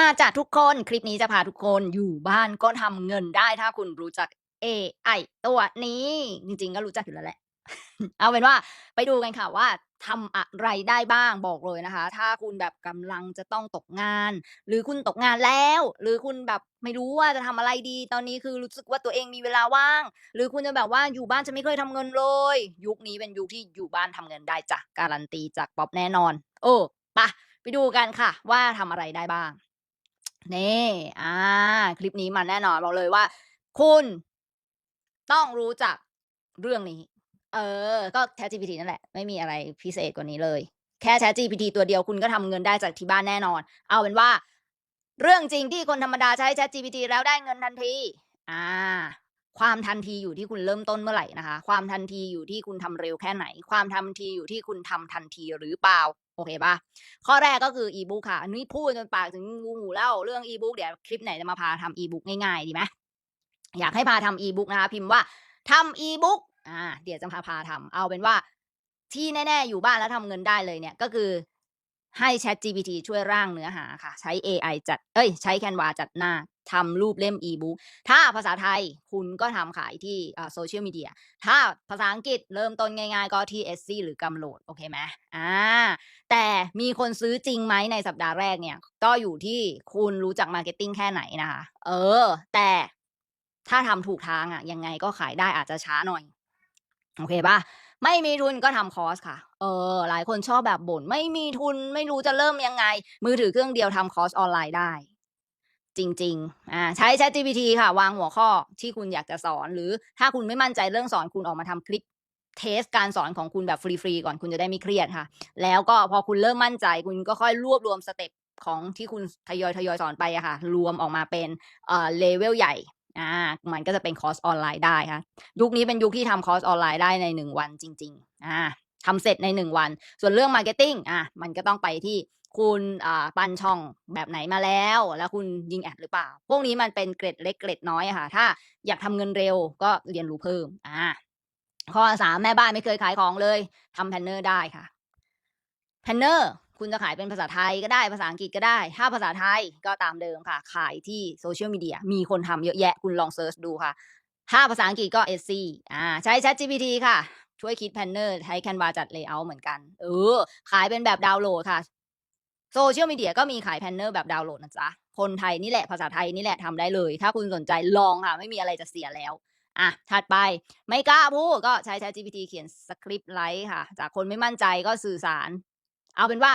มาจากทุกคนคลิปนี้จะพาทุกคนอยู่บ้านก็ทำเงินได้ถ้าคุณรู้จักเอไอตัวนี้ จริงๆ ก็รู้จักอยู่แล้วแหละ เอาเป็นว่าไปดูกันค่ะว่าทำอะไรได้บ้างบอกเลยนะคะ ถ้าคุณแบบกำลังจะต้องตกงาน หรือคุณตกงานแล้ว หรือคุณแบบไม่รู้ว่าจะทำอะไรดี ตอนนี้คือรู้สึกว่าตัวเองมีเวลาว่าง หรือคุณจะแบบว่าอยู่บ้านจะไม่เคยทำเงินเลย ยุคนี้เป็นยุคที่อยู่บ้านทำเงินได้จ้ะการันตีจากป๊อปแน่นอน โอ้ปะไปดูกันค่ะ ว่าทำอะไรได้บ้าง นี่อ่า คลิปนี้มันแน่นอนบอกเลยว่า คุณ ต้องรู้จักเรื่องนี้ เออ ก็ ChatGPT นั่นแหละ ไม่มีอะไรพิเศษกว่านี้เลย แค่ ChatGPT ตัวเดียวคุณก็ทำเงินได้จากที่บ้านแน่นอน เอาเป็นว่า เรื่องจริงที่คนธรรมดาใช้ ChatGPT แล้วได้เงินทันที อ่า ความทันทีอยู่ที่คุณเริ่มต้นเมื่อไหร่นะคะ ความทันทีอยู่ที่คุณทำเร็วแค่ไหน ความทันทีอยู่ที่คุณทำทันทีหรือเปล่า โอเคปล่า?ข้อแรกก็คือ E-book ค่ะ อันนี้พูดจนปากถึงรูหูแล้วเรื่อง E-book เดี๋ยวคลิปไหนจะมาพาทำ E-book ง่ายๆ ดีไหม?อยากให้พาทำ E-book นะคะ พิมพ์ว่าทำ E-book อาเดี๋ยวจะพาพาทำเอาเป็นว่า ที่แน่ๆ อยู่บ้านแล้วทำเงินได้เลยเนี่ยก็คือให้ ChatGPT ช่วยร่างเนื้อหาค่ะ ใช้เอไอจัด เอ๊ยใช้ Canva จัดหน้า ทำรูปเล่ม E-book ถ้าภาษาไทยคุณก็ทำขายที่อ่า Social Media ถ้าภาษาอังกฤษเริ่มต้นง่ายๆ ก็ที่ Etsy หรือ Gumroad โอเคไหม?อาแต่มีคนซื้อจริงไหมในสัปดาห์แรกเนี่ย ก็อยู่ที่คุณรู้จัก marketing แค่ไหนนะคะ เออ แต่ถ้าทำถูกทางอะยังไงก็ขายได้อาจจะช้าหน่อย โอเคปล่า?ไม่มีทุนก็ทำคอร์สค่ะ เออ หลายคนชอบแบบบ่นไม่มีทุนไม่รู้จะเริ่มยังไง มือถือเครื่องเดียวทำคอร์สออนไลน์ได้ จริงๆอาใช้ ChatGPT ค่ะ วางหัวข้อที่คุณอยากจะสอน หรือถ้าคุณไม่มั่นใจเรื่องสอนคุณออกมาทำคลิปเทสการสอนของคุณแบบฟรีๆก่อนคุณจะได้ไม่เครียดค่ะ แล้วก็พอคุณเริ่มมั่นใจ คุณก็ค่อยรวบรวมสเต็ปของที่คุณทยอยๆสอนไปอะค่ะ รวมออกมาเป็นเอ่อ level ใหญ่อามันก็จะเป็นคอร์สออนไลน์ได้ค่ะ ยุคนี้เป็นยุคที่ทำคอร์สออนไลน์ได้ใน1วันจริง ๆ อ่า ทำเสร็จใน 1 วัน ส่วนเรื่อง marketing อามันก็ต้องไปที่คุณปั้นช่องแบบไหนมาแล้ว แล้วคุณยิงแอดหรือเปล่า พวกนี้มันเป็นเกร็ดเล็กเกร็ดน้อยค่ะ ถ้าอยากทำเงินเร็วก็เรียนรู้เพิ่มอ่าข้อ3แม่บ้านไม่เคยขายของเลยทำแพนเนอร์ได้ค่ะแพนเนอร์คุณจะขายเป็นภาษาไทยก็ได้ภาษาอังกฤษก็ได้ ถ้าภาษาไทยก็ตามเดิมค่ะ ขายที่ Social Media มีคนทำเยอะแยะคุณลองเซิร์ชดูค่ะ ถ้าภาษาอังกฤษก็ Etsy อาใช้ ChatGPT ค่ะ ช่วยคิดแพนเนอร์ใช้ Canva จัด layout เหมือนกัน เออ ขายเป็นแบบดาวน์โหลดค่ะ Social Media ก็มีขายแพนเนอร์แบบดาวน์โหลดนะจ๊ะ คนไทยนี่แหละภาษาไทยนี่แหละทำได้เลย ถ้าคุณสนใจลองค่ะ ไม่มีอะไรจะเสียแล้ว อะ ถัดไป ไม่กล้าพูดก็ใช้ ChatGPT เขียนสคริปต์ไลต์ค่ะ จากคนไม่มั่นใจก็สื่อสาร เอาเป็นว่า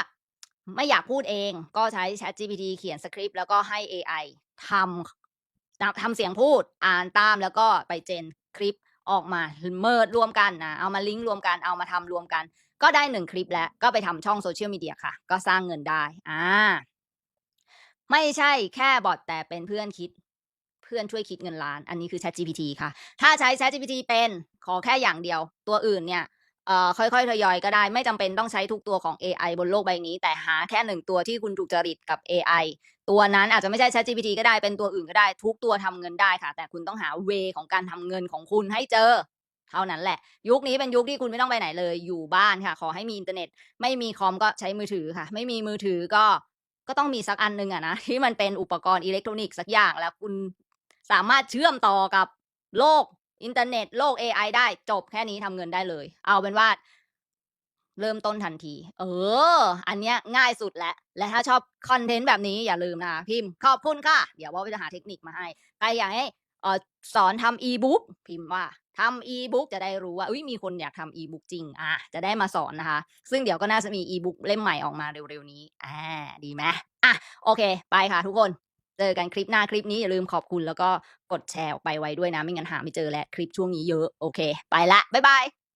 ไม่อยากพูดเองก็ใช้ ChatGPT เขียนสคริปต์แล้วก็ให้เอไอทำทำเสียงพูดอ่านตามแล้วก็ไป gen คลิป ออกมา merge รวมกันอ่าเอามาลิงก์รวมกันเอามาทำรวมกัน ก็ได้1คลิปแล้ว ก็ไปทำช่อง Social Media ค่ะ ก็สร้างเงินได้อ่าไม่ใช่แค่บอตแต่เป็นเพื่อนคิด เพื่อนช่วยคิดเงินล้าน อันนี้คือ ChatGPT ค่ะ ถ้าใช้ ChatGPT เป็นขอแค่อย่างเดียว ตัวอื่นเนี่ยเอ่อค่อยๆทยอยก็ได้ไม่จำเป็นต้องใช้ทุกตัวของเอไอบนโลกใบนี้ แต่หาแค่1ตัวที่คุณถูกจริตกับเอไอ ตัวนั้นอาจจะไม่ใช่ ChatGPT ก็ได้เป็นตัวอื่นก็ได้ ทุกตัวทำเงินได้ค่ะ แต่คุณต้องหาเวของการทำเงินของคุณให้เจอ เท่านั้นแหละ ยุคนี้เป็นยุคที่คุณไม่ต้องไปไหนเลย อยู่บ้านค่ะ ขอให้มีอินเทอร์เน็ต ไม่มีคอมก็ใช้มือถือค่ะ ไม่มีมือถือก็ก็ต้องมีสักอันหนึ่งอะนะที่มันเป็นอุปกรณ์อิเล็กทรอนิกส์สักอย่างแล้วคุณสามารถเชื่อมต่อกับโลกอินเทอร์เน็ตโลกเอไอได้จบแค่นี้ทำเงินได้เลย เอาเป็นว่า เริ่มต้นทันที เออ อันเนี้ยง่ายสุดแล้ว และถ้าชอบคอนเทนต์แบบนี้อย่าลืมนะพิมพ์ขอบคุณค่ะ เดี๋ยวว่าจะหาเทคนิคมาให้ ใครอยากให้ออสอนทำ E-book พิมพ์ว่าทำ E-book จะได้รู้ว่าอุ๊ยมีคนอยากทำ E-book จริงอาจะได้มาสอนนะคะ ซึ่งเดี๋ยวก็น่าจะมี E-book เล่มใหม่ออกมาเร็วๆนี้ อ่า ดีไหม?อะ โอเค ไปค่ะทุกคน เจอกันคลิปหน้าคลิปนี้อย่าลืมขอบคุณแล้วก็กดแชร์ออกไปไว้ด้วยนะ ไม่งั้นหาไม่เจอแล้วคลิปช่วงนี้เยอะ โอเค ไปล้วบ๊ายบาย